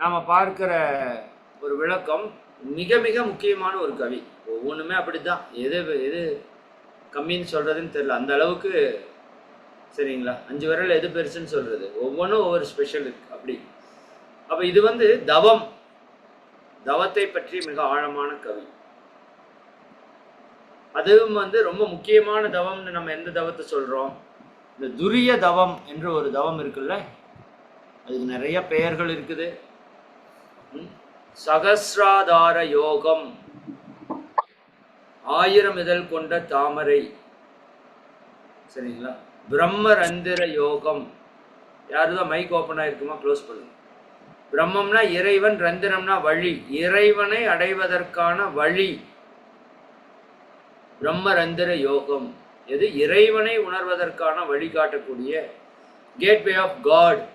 நாம் பார்க்கிற ஒரு விளக்கம் மிக மிக முக்கியமான ஒரு கவி. ஒவ்வொன்றுமே அப்படித்தான். எது எது கம்மின்னு சொல்கிறதுன்னு தெரியல. அந்த அளவுக்கு சரிங்களா? அஞ்சு விரல் எது பெருசுன்னு சொல்கிறது ஒவ்வொன்றும் ஒவ்வொரு ஸ்பெஷல் இருக்கு. அப்படி. அப்போ இது வந்து தவம். தவத்தை பற்றி மிக ஆழமான கவி. அதுவும் வந்து ரொம்ப முக்கியமான தவம்னு நம்ம எந்த தவத்தை சொல்கிறோம் இந்த துரிய தவம் என்று ஒரு தவம் இருக்குல்ல? அதுக்கு நிறைய பெயர்கள் இருக்குது. ம்? யோகம் ஆயிரம் இதழ் கொண்ட தாமரை. சரிங்களா? பிரம்மரந்திர யோகம் யாருதான் மைக் ஓப்பன் ஆயிருக்குமா? க்ளோஸ் பண்ணுங்க. பிரம்மம்னா இறைவன் ரந்திரம்னா வழி. இறைவனை அடைவதற்கான வழி. பிரம்மரந்திர யோகம் எது? இறைவனை உணர்வதற்கான வழிகாட்டக்கூடிய கேட்வே ஆஃப் காட்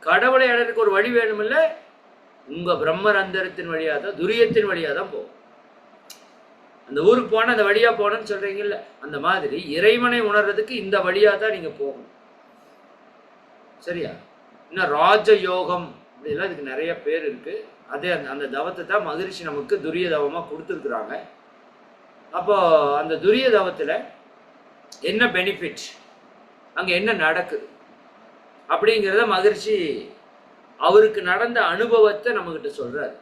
கடவுளை அடைறதுக்கு ஒரு வழி வேணுமில்ல? உங்கள் பிரம்மரந்தரத்தின் வழியாக தான் துரியத்தின் வழியாக தான் போகும். அந்த ஊருக்கு போனால் அந்த வழியாக போகணும்னு சொல்கிறீங்கல்ல அந்த மாதிரி இறைவனை உணர்றதுக்கு இந்த வழியாக தான் நீங்கள் போகணும். சரியா? இன்னும் ராஜ யோகம் அப்படிலாம் இதுக்கு நிறைய பேர் இருக்குது அதே அந்த அந்த தவத்தை தான் மகிழ்ச்சி நமக்கு துரிய தவமாக கொடுத்துருக்குறாங்க. அப்போ அந்த துரிய தவத்தில் என்ன பெனிஃபிட் அங்கே என்ன நடக்குது? அப்படிங்கிறத மகிழ்ச்சி அவருக்கு நடந்த அனுபவத்தை நம்மக்கிட்ட சொல்றாரு.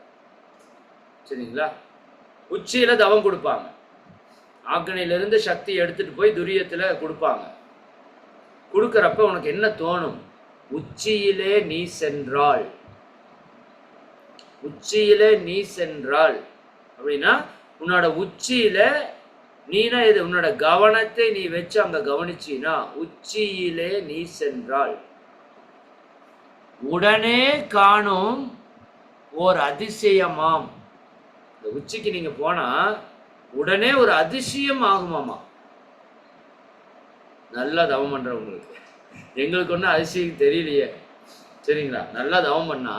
சரிங்களா? உச்சியில தவம் கொடுப்பாங்க. ஆக்னியிலிருந்து சக்தி எடுத்துட்டு போய் துரியத்துல கொடுப்பாங்க. கொடுக்கறப்ப உனக்கு என்ன தோணும்? உச்சியிலே நீ சென்றாள் உச்சியிலே நீ சென்றாள் அப்படின்னா உன்னோட உச்சியில நீனா இது உன்னோட கவனத்தை நீ வச்சு அங்க கவனிச்சினா உச்சியிலே நீ சென்றாள் உடனே காணும் ஓர் அதிசயமாம். இந்த உச்சிக்கு நீங்க போனா உடனே ஒரு அதிசயம் ஆகுமாமா? நல்லா தவம் பண்றவங்களுக்கு எங்களுக்கு ஒன்றும் அதிசயம் தெரியலையே. சரிங்களா? நல்லா தவம் பண்ணா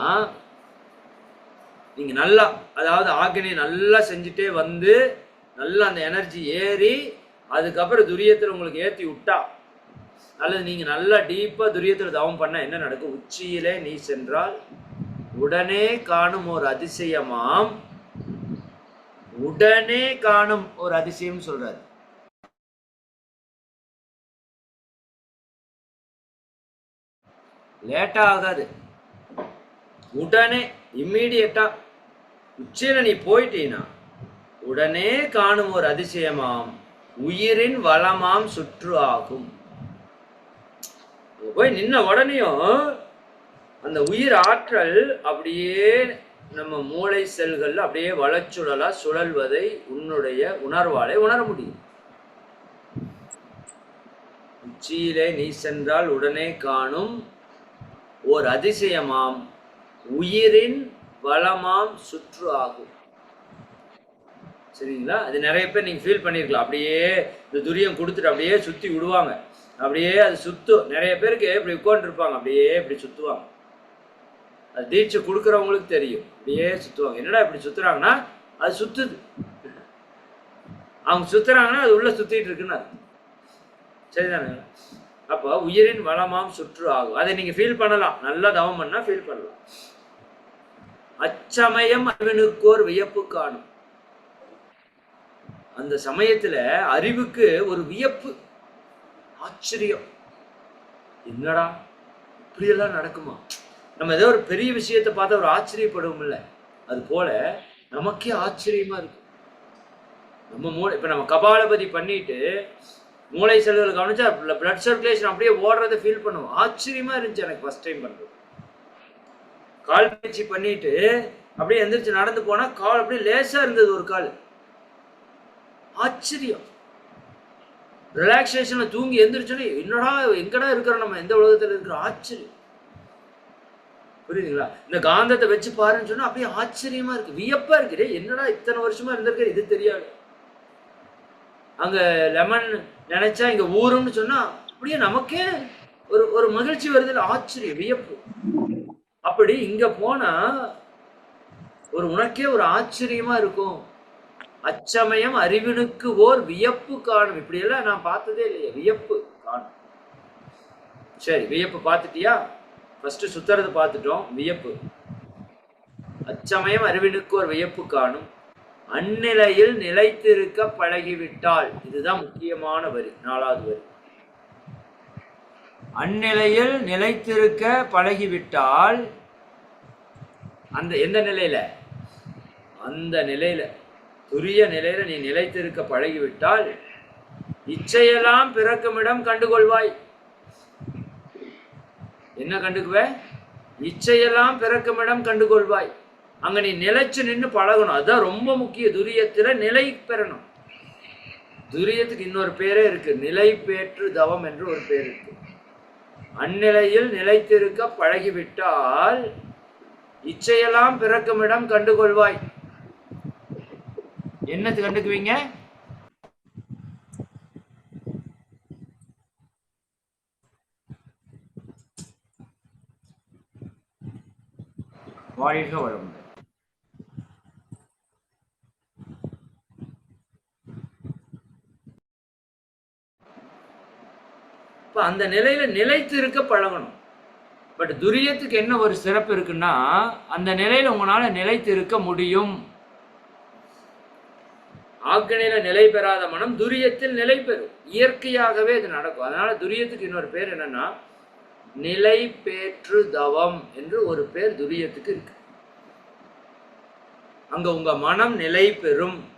நீங்க நல்லா அதாவது ஆக்கினை நல்லா செஞ்சுட்டே வந்து நல்லா அந்த எனர்ஜி ஏறி அதுக்கப்புறம் துரியத்தில் உங்களுக்கு ஏற்றி விட்டா அல்லது நீங்க நல்லா டீப்பா துரியத்தில் தவம் பண்ணா என்ன நடக்கும்? உச்சியிலே நீ சென்றால் உடனே காணும் ஒரு அதிசயமாம். உடனே காணும் ஒரு அதிசயம் சொல்றாரு. லேட்டா ஆகாது. உடனே இம்மீடியட்டா உச்சியில நீ போயிட்டீனா உடனே காணும் ஒரு அதிசயமாம். உயிரின் வளமாம் சுற்று ஆகும். போய் நின்ன உடனேயும் அந்த உயிர் ஆற்றல் அப்படியே நம்ம மூளை செல்கள் அப்படியே வளச்சுழலா சுழல்வதை உன்னுடைய உணர்வாலே உணர முடியும். உச்சியிலே நீ சென்றால் உடனே காணும் ஓர் அதிசயமாம். உயிரின் வளமாம் சுற்று ஆகும். சரிங்களா? அது நிறைய பேர் நீங்க ஃபீல் பண்ணிருக்கலாம். அப்படியே இந்த துரியம் கொடுத்துட்டு அப்படியே சுத்தி விடுவாங்க. அப்படியே அது சுத்தும் நிறைய பேருக்கு இப்படி உட்காந்துருப்பாங்க அப்படியே இப்படி சுத்துவாங்க. அது தீட்சை கொடுக்குறவங்களுக்கு தெரியும். அப்படியே சுத்துவாங்க. என்னடா இப்படி சுத்துறாங்கன்னா அது சுத்துது. அவங்க சுத்துறாங்கன்னா அது உள்ள சுத்திட்டு இருக்குன்னு சரிதானே? அப்போ உயிரின் வளமாம் சுற்று ஆகும். அதை நீங்க ஃபீல் பண்ணலாம். நல்லா தவம் பண்ணா ஃபீல் பண்ணலாம். அச்சமயம் அறிவனுக்கோர் வியப்பு காணும். அந்த சமயத்துல அறிவுக்கு ஒரு வியப்பு ஆச்சரியம். என்னடா இப்படியெல்லாம் நடக்குமா? நம்ம ஏதோ ஒரு பெரிய விஷயத்தை பார்த்தா ஒரு ஆச்சரியப்படுவோம்ல. அது போல நமக்கே ஆச்சரியமா இருக்கும் நம்ம மூளை இப்போ நம்ம கபாலபதி பண்ணிட்டு மூளை செல்களை கவனிச்சா பிளட் சர்க்குலேஷன் அப்படியே ஓடுறதை ஃபீல் பண்ணுவோம். ஆச்சரியமா இருந்துச்சு எனக்கு ஃபர்ஸ்ட் டைம் பண்றது. கால் பயிற்சி பண்ணிட்டு அப்படியே எந்திரிச்சு நடந்து போனா கால் அப்படியே லேசா இருந்தது ஒரு கால். ஆச்சரியம். ரிலாக்ஸேஷனில் தூங்கி எந்திரிச்சோன்னே என்னடா எங்கடா இருக்கிறோம் நம்ம? எந்த உலகத்தில் இருக்கிற ஆச்சரியம். புரியுதுங்களா? இந்த காந்தத்தை வச்சு பாருன்னு சொன்னால் அப்படியே ஆச்சரியமா இருக்கு. வியப்பாக இருக்குது என்னடா இத்தனை வருஷமாக இருந்திருக்க இது தெரியாது. அங்கே லெமன் நினைச்சா இங்கே ஊரும்னு சொன்னால் அப்படியே நமக்கே ஒரு ஒரு மகிழ்ச்சி வருதில் ஆச்சரியம் வியப்பு. அப்படி இங்கே போனால் ஒரு உனக்கே ஒரு ஆச்சரியமா இருக்கும். அச்சமயம் அறிவினுக்கு ஓர் வியப்பு காணும். இப்படியெல்லாம் நான் பார்த்ததே இல்லையே. வியப்பு காணும். சரி வியப்பு பார்த்துட்டியா? ஃபர்ஸ்ட் சுத்துறது பார்த்துட்டோம். வியப்பு. அச்சமயம் அறிவினுக்கு ஒரு வியப்பு காணும். அந்நிலையில் நிலைத்திருக்க பழகிவிட்டால் இதுதான் முக்கியமான வரி நாலாவது வரி. அந்நிலையில் நிலைத்திருக்க பழகிவிட்டால் அந்த எந்த நிலையில? அந்த நிலையில. துரிய நிலையில நீ நிலைத்திருக்க பழகிவிட்டால் இச்சையெல்லாம் பிறக்குமிடம் கண்டுகொள்வாய். என்ன கண்டுக்குவ? இச்சையெல்லாம் பிறக்குமிடம் கண்டுகொள்வாய். அங்க நீ நிலைச்சு நின்று பழகணும். அதுதான் ரொம்ப முக்கிய. துரியத்துல நிலை பெறணும். துரியத்துக்கு இன்னொரு பேரே இருக்கு. நிலை பேற்று தவம் என்று ஒரு பேர் இருக்கு. அந்நிலையில் நிலைத்திருக்க பழகிவிட்டால் இச்சையெல்லாம் பிறக்குமிடம் கண்டுகொள்வாய். என்னத்து கண்டுக்குவீங்க? வாழ்க வளமுடன் இப்போ அந்த நிலையில நிலைத்து இருக்க பழகணும். பட் துரியத்துக்கு என்ன ஒரு சிறப்பு இருக்குன்னா அந்த நிலையில உங்களால நிலைத்து இருக்க முடியும். ஆக்கணில நிலை பெறாத மனம் துரியத்தில் நிலை பெறும். இயற்கையாகவே இது நடக்கும். அதனால துரியத்துக்கு இன்னொரு பேர் என்னன்னா நிலை பேற்று தவம் என்று ஒரு பேர் துரியத்துக்கு இருக்கு. அங்க உங்க மனம் நிலை பெறும்.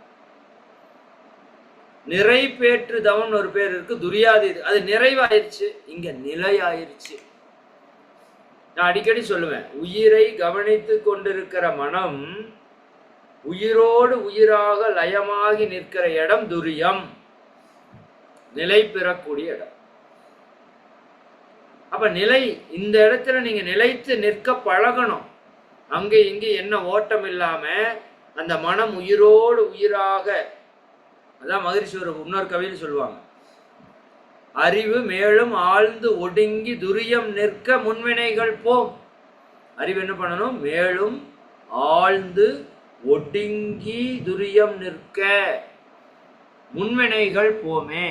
நிறைப்பேற்று தவம்னு ஒரு பேர் இருக்கு துரியாதி. அது நிறைவாயிருச்சு இங்க நிலையாயிருச்சு. நான் அடிக்கடி சொல்லுவேன் உயிரை கவனித்து கொண்டிருக்கிற மனம் உயிரோடு உயிராக லயமாகி நிற்கிற இடம் துரியம். நிலை பெறக்கூடிய இடம். அப்ப நிலை இந்த இடத்துல நீங்க நிலைத்து நிற்க பழகணும். அங்கே இங்கே என்ன ஓட்டம் இல்லாம அந்த மனம் உயிரோடு உயிராக அதான் மகிழ்ச்சி ஒரு இன்னொரு கவியில் சொல்லுவாங்க. அறிவு மேலும் ஆழ்ந்து ஒடுங்கி துரியம் நிற்க முன்வினைகள் போம். அறிவு என்ன பண்ணணும்? மேலும் ஆழ்ந்து ஒடுங்கி துரியம் நிற்க முன்வினைகள் போமே.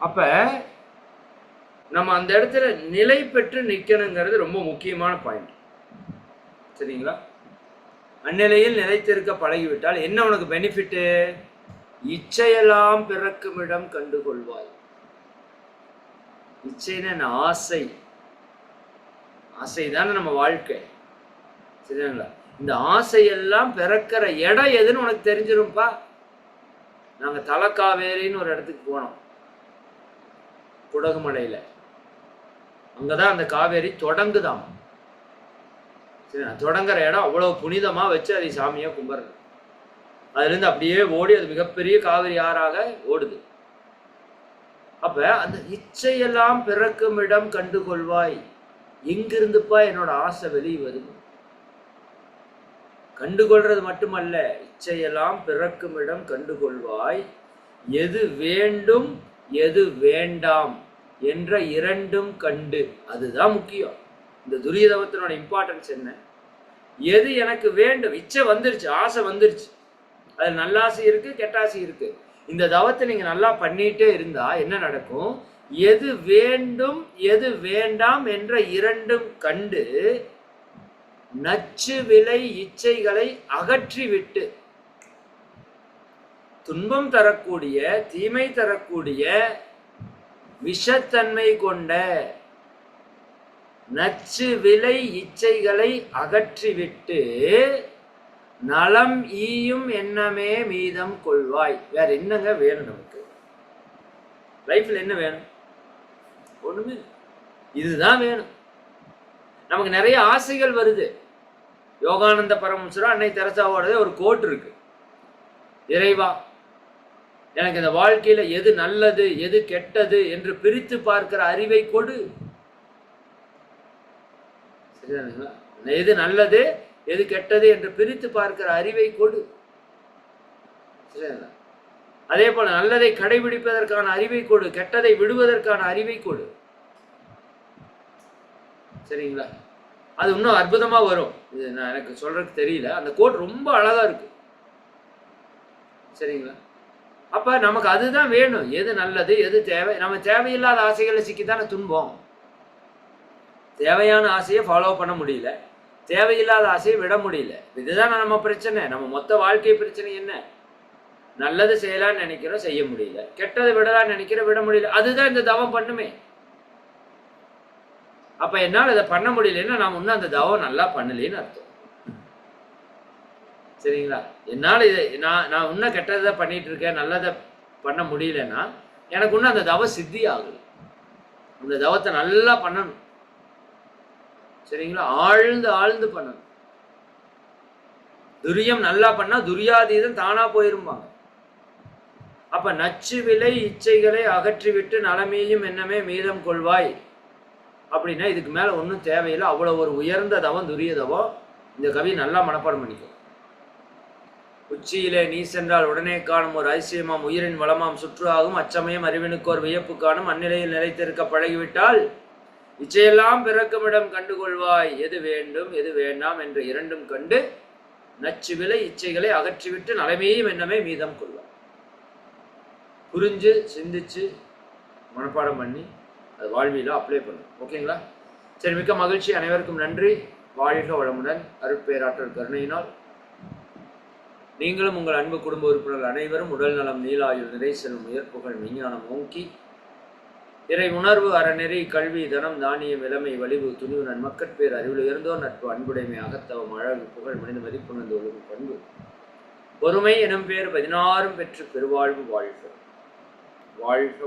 அப்ப நம்ம அந்த இடத்துல நிலை பெற்று நிற்கணுங்கிறது ரொம்ப முக்கியமான பாயிண்ட் சரிங்களா? அந்நிலையில் நிலைத்திருக்க பழகிவிட்டால் என்ன உனக்கு பெனிஃபிட்டு இச்சையெல்லாம் பிறக்கும் இடம் கண்டுகொள்வாய். இச்சைன்னு என்ன ஆசை? ஆசை தானே நம்ம வாழ்க்கை. சரிங்களா? இந்த ஆசையெல்லாம் பிறக்கிற இடம் எதுன்னு உனக்கு தெரிஞ்சிரும்ப்பா நாங்க தலக்காவேரின்னு ஒரு இடத்துக்கு போனோம். குடகுமலையில. அங்கதான் அந்த காவேரி தொடங்குதாம். சரி தொடங்குற இடம் அவ்வளவு புனிதமா வச்சு அதை சாமியை கும்பிடுறது. அதுலேருந்து அப்படியே ஓடி அது மிகப்பெரிய காவிரி ஆறாக ஓடுது. அப்ப அந்த இச்சையெல்லாம் பிறக்கும் இடம் கண்டுகொள்வாய். எங்கிருந்துப்பா என்னோட ஆசை வெளியே வருது கண்டுகொள்றது மட்டுமல்ல இச்சையெல்லாம் பிறக்கும் இடம் கண்டுகொள்வாய். எது வேண்டும் எது வேண்டாம் என்ற இரண்டும் கண்டு. அதுதான் முக்கியம். இந்த துரியதவத்தினோட இம்பார்ட்டன்ஸ் என்ன? எது எனக்கு வேண்டும்? இச்சை வந்துருச்சு ஆசை வந்துருச்சு. அது நல்லாசி இருக்கு கெட்டாசை இருக்கு. இந்த தவத்தை நீங்க நல்லா பண்ணிட்டே இருந்தா என்ன நடக்கும்? எது வேண்டும் எது வேண்டாம் என்ற இரண்டும் கண்டு நச்சு விலை இச்சைகளை அகற்றிவிட்டு துன்பம் தரக்கூடிய தீமை தரக்கூடிய விஷத்தன்மை கொண்ட நச்சு விலை இச்சைகளை அகற்றிவிட்டு நலம் ஈயும் எண்ணமே மீதம் கொள்வாய். வேற என்னங்க வேணும் நமக்கு? லைஃப்ல என்ன வேணும்? ஒண்ணுமே இதுதான் வேணும். நமக்கு நிறைய ஆசைகள் வருது. யோகானந்த பரமசுரா அன்னை தெரசாவோடதே ஒரு கோட் இருக்கு. இறைவா எனக்கு இந்த வாழ்க்கையில எது நல்லது எது கெட்டது என்று பிரித்து பார்க்கிற அறிவை கொடு. சரிதானுங்களா எது நல்லது எது கெட்டது என்று பிரித்து பார்க்கிற அறிவை கொடு. அதே போல நல்லதை கடைபிடிப்பதற்கான அறிவை கொடு. கெட்டதை விடுவதற்கான அறிவை கொடு. சரிங்களா? அது இன்னும் அற்புதமா வரும். இது நான் எனக்கு சொல்றதுக்கு தெரியல. அந்த கோட் ரொம்ப அழகா இருக்கு. சரிங்களா? அப்ப நமக்கு அதுதான் வேணும். எது நல்லது எது தேவை? நம்ம தேவையில்லாத ஆசைகளை சிக்கித்தானே துன்பம். தேவையான ஆசையை ஃபாலோ பண்ண முடியல. தேவையில்லாத ஆசையை விட முடியல. இதுதான் நம்ம பிரச்சனை. நம்ம மொத்த வாழ்க்கை பிரச்சனை என்ன? நல்லது செய்யலாம்னு நினைக்கிறோம் செய்ய முடியல. கெட்டதை விடலாம்னு நினைக்கிறோம் விட முடியல. அதுதான் இந்த தவம் பண்ணுமே. அப்ப என்னால் இதை பண்ண முடியலன்னா நான் இன்னும் அந்த தவம் நல்லா பண்ணலேன்னு அர்த்தம். சரிங்களா? என்னால் இதை நான் நான் இன்னும் கெட்டதை பண்ணிட்டு இருக்கேன் நல்லதை பண்ண முடியலன்னா எனக்கு இன்னும் அந்த தவம் சித்தி ஆகுது அந்த தவத்தை நல்லா பண்ணணும். சரிங்களா? ஆழ்ந்து ஆழ்ந்து பண்ணணும். துரியம் நல்லா பண்ணா துரியாதீதம் தானா போயிருப்பாங்க அப்ப நச்சு விலை இச்சைகளை அகற்றிவிட்டு நலமேயும் என்னமே மீதம் கொள்வாய். அப்படின்னா இதுக்கு மேல ஒன்றும் தேவையில்லை. அவ்வளவு ஒரு உயர்ந்த தவம் துரியதவோ இந்த கவி நல்லா மனப்பாடம் பண்ணிக்கும் உச்சியிலே நீ சென்றால் உடனே காணும் ஒரு ஐசியமாம் உயிரின் வளமாம் சுற்று ஆகும். அச்சமயம் அறிவினுக்கு ஒரு வியப்பு காணும். அந்நிலையில் நிலைத்திருக்க பழகிவிட்டால் இச்சையெல்லாம் பிறக்குமிடம் கண்டுகொள்வாய். எது வேண்டும் எது வேண்டாம் என்று இரண்டும் கண்டு நச்சு விலை இச்சைகளை அகற்றிவிட்டு நலமையும் என்னமே மீதம் கொள்வாய். புரிஞ்சு சிந்திச்சு மனப்பாடம் பண்ணி அது வாழ்வியில் அப்ளை பண்ணும். ஓகேங்களா சரி மிக்க மகிழ்ச்சி. அனைவருக்கும் நன்றி. வாழ்க வளமுடன். அருட்பேராற்றல் கருணையினால். நீங்களும் உங்கள் அன்பு குடும்ப உறுப்பினர்கள் அனைவரும் உடல் நலம் நீலாயுள் நிறை செல்லும் உயர்ப்புகள் விஞ்ஞானம் ஓங்கி இறை உணர்வு அறநெறி கல்வி தனம் தானியம் இளமை வலிவு துணிவு நன்மக்கட்பேர் அறிவில் உயர்ந்தோர் நட்பு அன்புடைமை அகத்தவம் அழகு புகழ் மனித மதிப்புணர்ந்து ஒழுங்கு பண்பு. பொறுமை எனும் பேர் பதினாறும் பெற்று பெருவாழ்வு வாழ்க. வாழ்க